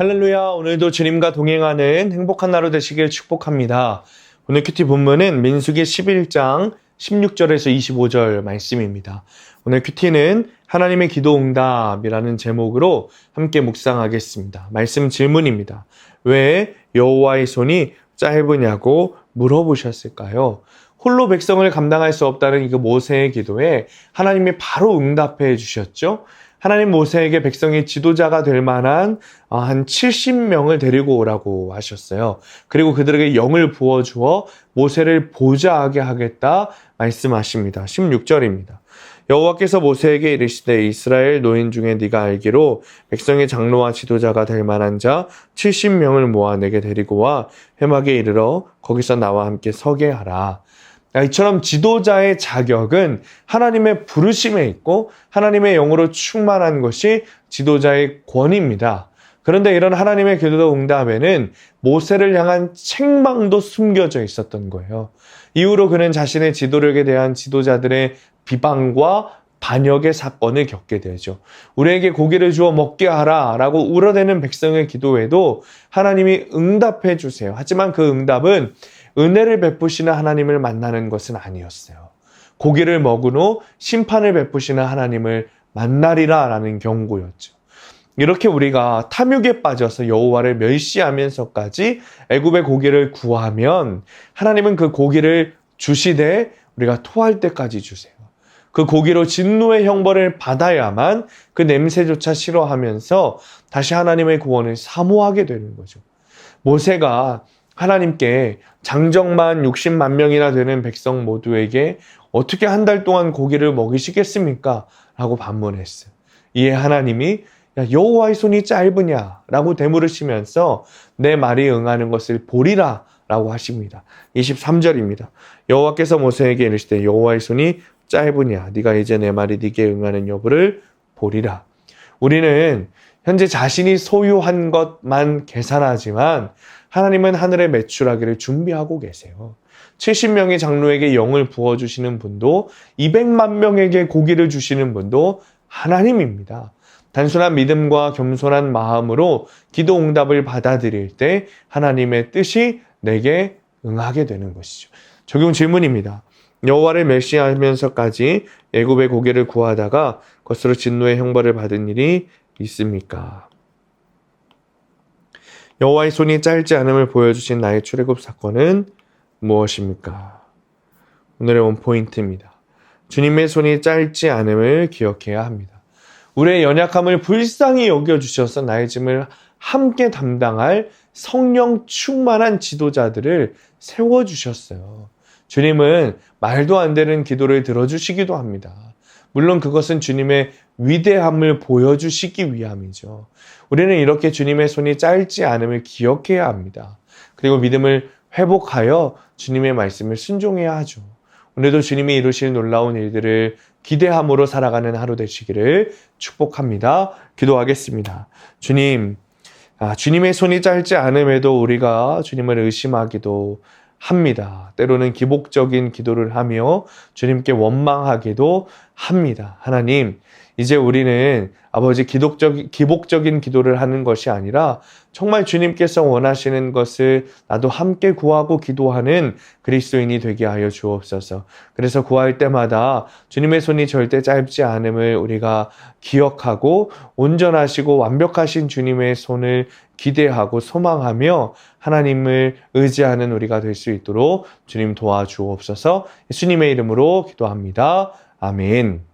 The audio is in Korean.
할렐루야. 오늘도 주님과 동행하는 행복한 하루 되시길 축복합니다. 오늘 큐티 본문은 민수기 11장 16절에서 25절 말씀입니다. 오늘 큐티는 하나님의 기도 응답이라는 제목으로 함께 묵상하겠습니다. 말씀 질문입니다. 왜 여호와의 손이 짧으냐고 물어보셨을까요? 홀로 백성을 감당할 수 없다는 이그 모세의 기도에 하나님이 바로 응답해 주셨죠. 하나님 모세에게 백성의 지도자가 될 만한 어, 한 70명을 데리고 오라고 하셨어요. 그리고 그들에게 영을 부어주어 모세를 보좌하게 하겠다 말씀하십니다. 16절입니다. 여호와께서 모세에게 이르시되 이스라엘 노인 중에 네가 알기로 백성의 장로와 지도자가 될 만한 자 70명을 모아 내게 데리고 와 회막에 이르러 거기서 나와 함께 서게 하라. 이처럼 지도자의 자격은 하나님의 부르심에 있고 하나님의 영으로 충만한 것이 지도자의 권위입니다. 그런데 이런 하나님의 기도 응답에는 모세를 향한 책망도 숨겨져 있었던 거예요. 이후로 그는 자신의 지도력에 대한 지도자들의 비방과 반역의 사건을 겪게 되죠. 우리에게 고기를 주어 먹게 하라 라고 울어대는 백성의 기도에도 하나님이 응답해 주세요. 하지만 그 응답은 은혜를 베푸시는 하나님을 만나는 것은 아니었어요. 고기를 먹은 후 심판을 베푸시는 하나님을 만나리라 라는 경고였죠. 이렇게 우리가 탐욕에 빠져서 여호와를 멸시하면서까지 애굽의 고기를 구하면 하나님은 그 고기를 주시되 우리가 토할 때까지 주세요. 그 고기로 진노의 형벌을 받아야만 그 냄새조차 싫어하면서 다시 하나님의 구원을 사모하게 되는 거죠. 모세가 하나님께 장정만 60만 명이나 되는 백성 모두에게 어떻게 한 달 동안 고기를 먹이시겠습니까? 라고 반문했어요. 이에 하나님이 야, 여호와의 손이 짧으냐? 라고 되물으시면서 내 말이 응하는 것을 보리라 라고 하십니다. 23절입니다. 여호와께서 모세에게 이르시되 여호와의 손이 짧으냐? 네가 이제 내 말이 네게 응하는 여부를 보리라. 우리는 현재 자신이 소유한 것만 계산하지만 하나님은 하늘에 매출하기를 준비하고 계세요. 70명의 장로에게 영을 부어주시는 분도 200만 명에게 고기를 주시는 분도 하나님입니다. 단순한 믿음과 겸손한 마음으로 기도 응답을 받아들일 때 하나님의 뜻이 내게 응하게 되는 것이죠. 적용 질문입니다. 여호와를 멸시하면서까지 애굽의 고기를 구하다가 것으로 진노의 형벌을 받은 일이 있습니까? 여호와의 손이 짧지 않음을 보여주신 나의 출애굽 사건은 무엇입니까? 오늘의 원 포인트입니다. 주님의 손이 짧지 않음을 기억해야 합니다. 우리의 연약함을 불쌍히 여겨 주셔서 나의 짐을 함께 담당할 성령 충만한 지도자들을 세워 주셨어요. 주님은 말도 안 되는 기도를 들어 주시기도 합니다. 물론 그것은 주님의 위대함을 보여주시기 위함이죠. 우리는 이렇게 주님의 손이 짧지 않음을 기억해야 합니다. 그리고 믿음을 회복하여 주님의 말씀을 순종해야 하죠. 오늘도 주님이 이루실 놀라운 일들을 기대함으로 살아가는 하루 되시기를 축복합니다. 기도하겠습니다. 주님, 아, 주님의 손이 짧지 않음에도 우리가 주님을 의심하기도 합니다. 때로는 기복적인 기도를 하며 주님께 원망하기도 합니다. 하나님, 이제 우리는 아버지 기독적, 기복적인 기도를 하는 것이 아니라 정말 주님께서 원하시는 것을 나도 함께 구하고 기도하는 그리스도인이 되게 하여 주옵소서. 그래서 구할 때마다 주님의 손이 절대 짧지 않음을 우리가 기억하고 온전하시고 완벽하신 주님의 손을 기대하고 소망하며 하나님을 의지하는 우리가 될 수 있도록 주님 도와주옵소서. 예수님의 이름으로 기도합니다. 아멘.